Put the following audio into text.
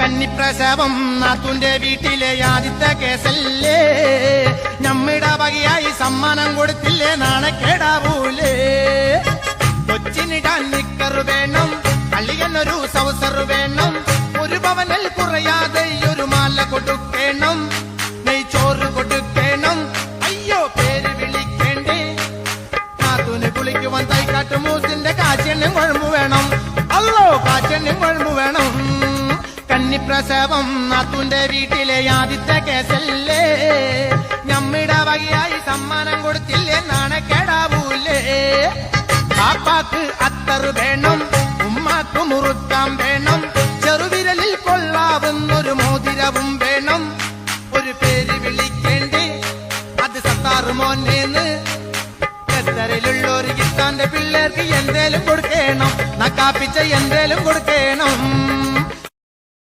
കന്നിപ്രസവം നാത്തുന്റെ വീട്ടിലെ ആദ്യത്തെ കേസല്ലേ? ഞമ്മിട വകയായി സമ്മാനം കൊടുത്തില്ലേ? നാണക്കേടാവൂലേ? കൊച്ചിനിടാൻ നിക്കർ വേണം അള്ളിയെന്നൊരു സൗസർ വേണം. ഒരു ഭവനിൽ കുറയാതെ ഒരു മാല കൊടുക്കണം. നെയ്ച്ചോറ് കൊടുക്കണം. അയ്യോ പേര് വിളിക്കേണ്ടേ? നാത്തൂന് കുളിക്കുവാൻ തൈക്കാട്ട് മൂസിന്റെ കാച്ചെണ്ണും കുഴമ്പ് വേണം അല്ലോ കാച്ചെണ്ണും കുഴമ്പ് വേണം കന്നിപ്രസവം നാത്തുന്റെ വീട്ടിലെ ആദ്യത്തെ കേസല്ലേ? ഞമ്മിട വകയായി സമ്മാനം കൊടുത്തില്ലേ? നാണക്കേടാവൂലേ പാപ്പാക്ക് അത്തർ വേണം ഉമ്മാക്ക് മുറുക്കാൻ വേണം ചെറുവിരലിൽ കൊള്ളാവുന്നൊരു മോതിരവും വേണം. ഒരു പേര് വിളിക്കേണ്ടേ അത് സത്താറ് മോനേന്ന്. ഖത്തറിലുള്ളൊരു കിട്ടാന്റെ പിള്ളേർക്ക് എന്തേലും കൊടുക്കണം നക്കാപ്പിച്ച എന്തേലും കൊടുക്കണം.